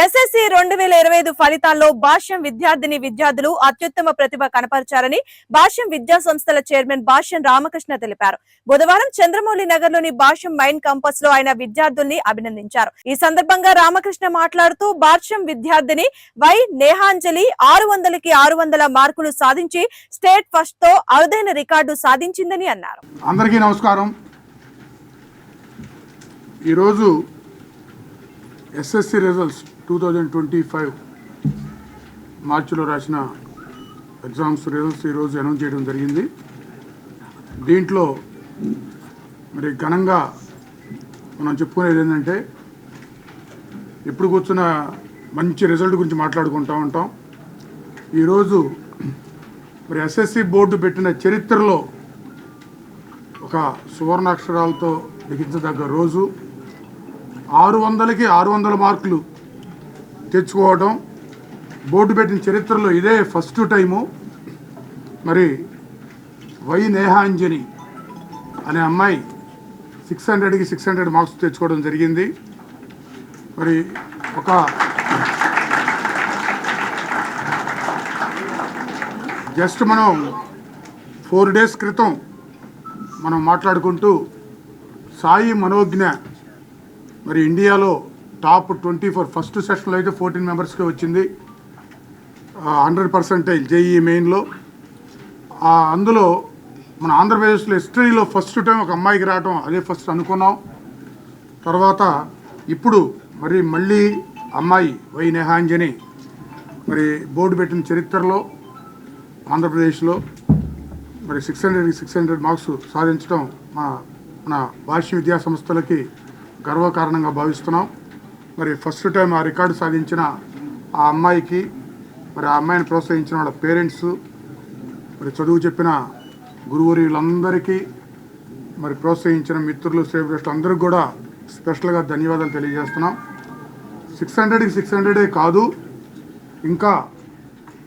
SSC రెండు వేల ఇరవై ఐదు ఫలితాల్లో భాష్యం విద్యార్థిని విద్యార్థులు అత్యుత్తమ ప్రతిభ కనపరిచారని భాష్యం విద్యా సంస్థల చైర్మన్ భాష్యం రామకృష్ణ తెలిపారు. బుధవారం చంద్రమౌళి నగర్లోని భాష్యం మైండ్ కంపస్లో ఆయన విద్యార్థుల్ని అభినందించారు. ఈ సందర్భంగా రామకృష్ణ మాట్లాడుతూ భాష్యం విద్యార్థిని వై నేహాంజలి ఆరు వందలకి ఆరు వందల మార్కులు సాధించి స్టేట్ ఫస్ట్తో అరుదైన రికార్డు సాధించిందని అన్నారు. అందరికీ నమస్కారం. ఈరోజు SSC results two thousand twenty five మార్చిలో రాసిన ఎగ్జామ్స్ రిజల్ట్స్ ఈరోజు అనౌన్స్ చేయడం జరిగింది. దీంట్లో మరి ఘనంగా మనం చెప్పుకునేది ఏంటంటే ఎప్పుడు కూర్చున్న మంచి రిజల్ట్ గురించి మాట్లాడుకుంటూ ఉంటాం. ఈరోజు మరి ఎస్ఎస్సి బోర్డు పెట్టిన చరిత్రలో ఒక సువర్ణాక్షరాలతో లిఖించదగ్గ రోజు. ఆరు వందలకి ఆరు వందల మార్కులు తెచ్చుకోవడం బోర్డు పెట్టిన చరిత్రలో ఇదే ఫస్ట్ టైము. మరి వై నేహాంజని అనే అమ్మాయి సిక్స్ హండ్రెడ్కి సిక్స్ హండ్రెడ్ మార్క్స్ తెచ్చుకోవడం జరిగింది. మరి ఒక జస్ట్ మనం ఫోర్ డేస్ క్రితం మనం మాట్లాడుకుంటూ సాయి మనోజ్ఞ మరి ఇండియాలో టాప్ ట్వంటీ ఫోర్ ఫస్ట్ సెషన్లో అయితే ఫోర్టీన్ మెంబర్స్కి వచ్చింది. హండ్రెడ్ పర్సెంటేజ్ జేఈ మెయిన్లో. అందులో మన ఆంధ్రప్రదేశ్లో హిస్టరీలో ఫస్ట్ టైం ఒక అమ్మాయికి రావటం అదే ఫస్ట్ అనుకున్నాం. తర్వాత ఇప్పుడు మరి మళ్ళీ అమ్మాయి వై నెహాంజని మరి బోర్డు పెట్టిన చరిత్రలో ఆంధ్రప్రదేశ్లో మరి six hundred six hundred marks సాధించడం మా మన భాష్య విద్యా సంస్థలకి గర్వకారణంగా భావిస్తున్నాం. మరి ఫస్ట్ టైం ఆ రికార్డు సాధించిన ఆ అమ్మాయికి మరి ఆ అమ్మాయిని ప్రోత్సహించిన వాళ్ళ పేరెంట్స్ మరి చదువు చెప్పిన గురువురులందరికీ మరి ప్రోత్సహించిన మిత్రులు శ్రేష్ఠ అందరికి కూడా స్పెషల్గా ధన్యవాదాలు తెలియజేస్తున్నాం. సిక్స్ హండ్రెడ్కి సిక్స్ హండ్రెడే కాదు ఇంకా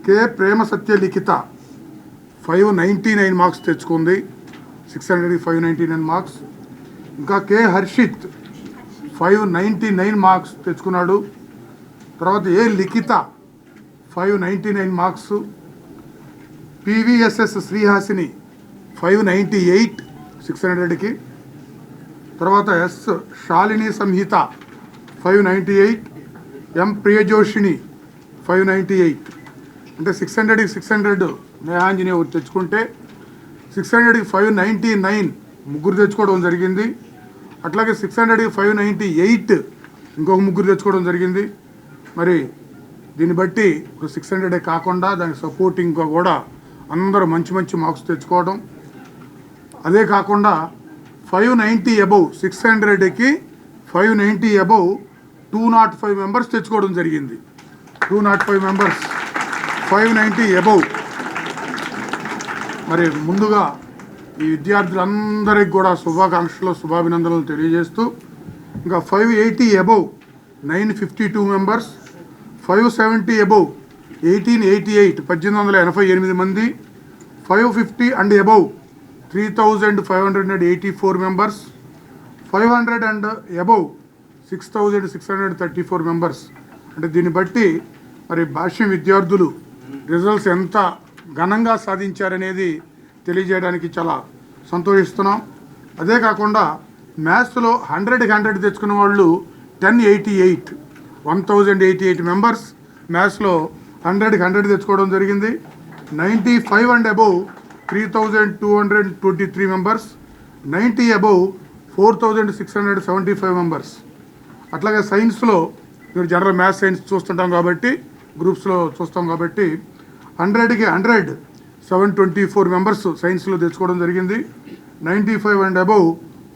K Prema Satya Likhita five ninety nine marks తెచ్చుకుంది. సిక్స్ హండ్రెడ్కి ఫైవ్ నైంటీ నైన్ మార్క్స్ ఇంకా K Harshit five ninety nine marks తెచ్చుకున్నాడు. తర్వాత A Likhita five ninety nine marks. PVSS Srihasini five ninety eight six హండ్రెడ్కి. తర్వాత S Shalini Samhita five ninety eight. M Priyajoshini five ninety eight. అంటే six హండ్రెడ్కి six hundred Nehanjani తెచ్చుకుంటే six హండ్రెడ్కి five ninety nine ముగ్గురు తెచ్చుకోవడం జరిగింది. అట్లాగే సిక్స్ హండ్రెడ్కి ఫైవ్ నైంటీ ఎయిట్ ఇంకొక ముగ్గురు తెచ్చుకోవడం జరిగింది. మరి దీన్ని బట్టి ఇప్పుడు సిక్స్ హండ్రెడే కాకుండా దానికి సపోర్టింగ్గా కూడా అందరూ మంచి మంచి మార్క్స్ తెచ్చుకోవడం. అదే కాకుండా ఫైవ్ నైంటీ అబవ్ సిక్స్ హండ్రెడ్కి five ninety above two nought five members తెచ్చుకోవడం జరిగింది. Two nought five members five ninety above. మరి ముందుగా ఈ విద్యార్థులందరికీ కూడా శుభాకాంక్షలు శుభాభినందనలు తెలియజేస్తూ ఇంకా five eighty above nine fifty two members five seventy above eighteen eighty eight పద్దెనిమిది వందల ఎనభై ఎనిమిది మంది five fifty and above three thousand five hundred and eighty four members five hundred and above six thousand six hundred thirty four members అంటే దీన్ని బట్టి మరి భాష్యం విద్యార్థులు రిజల్ట్స్ ఎంత ఘనంగా సాధించారనేది తెలియజేయడానికి చాలా సంతోషిస్తున్నాం. అదే కాకుండా మ్యాథ్స్లో హండ్రెడ్కి హండ్రెడ్ తెచ్చుకున్న వాళ్ళు ten eighty eight one thousand eighty eight members మ్యాథ్స్లో హండ్రెడ్కి హండ్రెడ్ తెచ్చుకోవడం జరిగింది. Ninety five and above three thousand two hundred twenty three members ninety above four thousand six hundred seventy five members. అట్లాగే సైన్స్లో మీరు జనరల్ మ్యాథ్స్ సైన్స్ చూస్తుంటాం కాబట్టి గ్రూప్స్లో చూస్తాం కాబట్టి హండ్రెడ్కి hundred seven twenty four members సైన్స్లో తెచ్చుకోవడం జరిగింది. Ninety five and above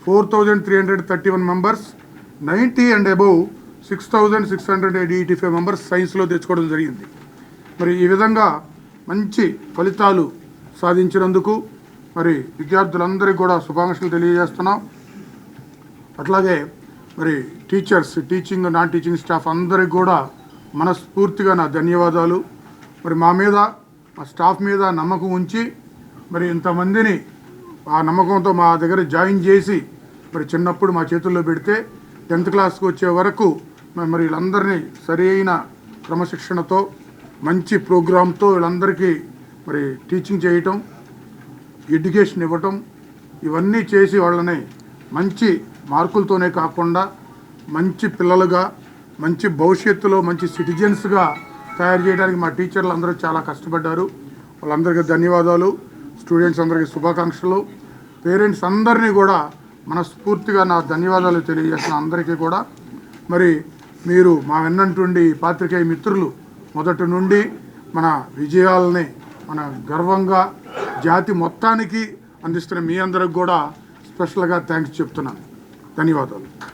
four thousand three hundred thirty one members ninety and above six thousand six hundred eighty five members సైన్స్లో తెచ్చుకోవడం జరిగింది. మరి ఈ విధంగా మంచి ఫలితాలు సాధించినందుకు మరి విద్యార్థులందరికీ కూడా శుభాకాంక్షలు తెలియజేస్తున్నాం. అట్లాగే మరి teachers teaching non teaching staff అందరికి కూడా మనస్ఫూర్తిగా నా ధన్యవాదాలు. మరి మా మీద మా స్టాఫ్ మీద నమ్మకం ఉంచి మరి ఇంతమందిని ఆ నమ్మకంతో మా దగ్గర జాయిన్ చేసి మరి చిన్నప్పుడు మా చేతుల్లో పెడితే టెన్త్ క్లాస్కి వచ్చే వరకు మరి వీళ్ళందరినీ సరైన క్రమశిక్షణతో మంచి ప్రోగ్రాంతో వీళ్ళందరికీ మరి టీచింగ్ చేయటం ఎడ్యుకేషన్ ఇవ్వటం ఇవన్నీ చేసి వాళ్ళని మంచి మార్కులతోనే కాకుండా మంచి పిల్లలుగా మంచి భవిష్యత్తులో మంచి సిటిజన్స్గా తయారు చేయడానికి మా టీచర్లు అందరూ చాలా కష్టపడ్డారు. వాళ్ళందరికీ ధన్యవాదాలు. స్టూడెంట్స్ అందరికీ శుభాకాంక్షలు. పేరెంట్స్ అందరినీ కూడా మనస్ఫూర్తిగా నా ధన్యవాదాలు తెలియజేసిన అందరికీ కూడా. మరి మీరు మా వెన్నంటుండి పాత్రికేయ మిత్రులు మొదటి నుండి మన విజయాలని మన గర్వంగా జాతి మొత్తానికి అందిస్తున్న మీ అందరికి కూడా స్పెషల్గా థ్యాంక్స్ చెప్తున్నాను. ధన్యవాదాలు.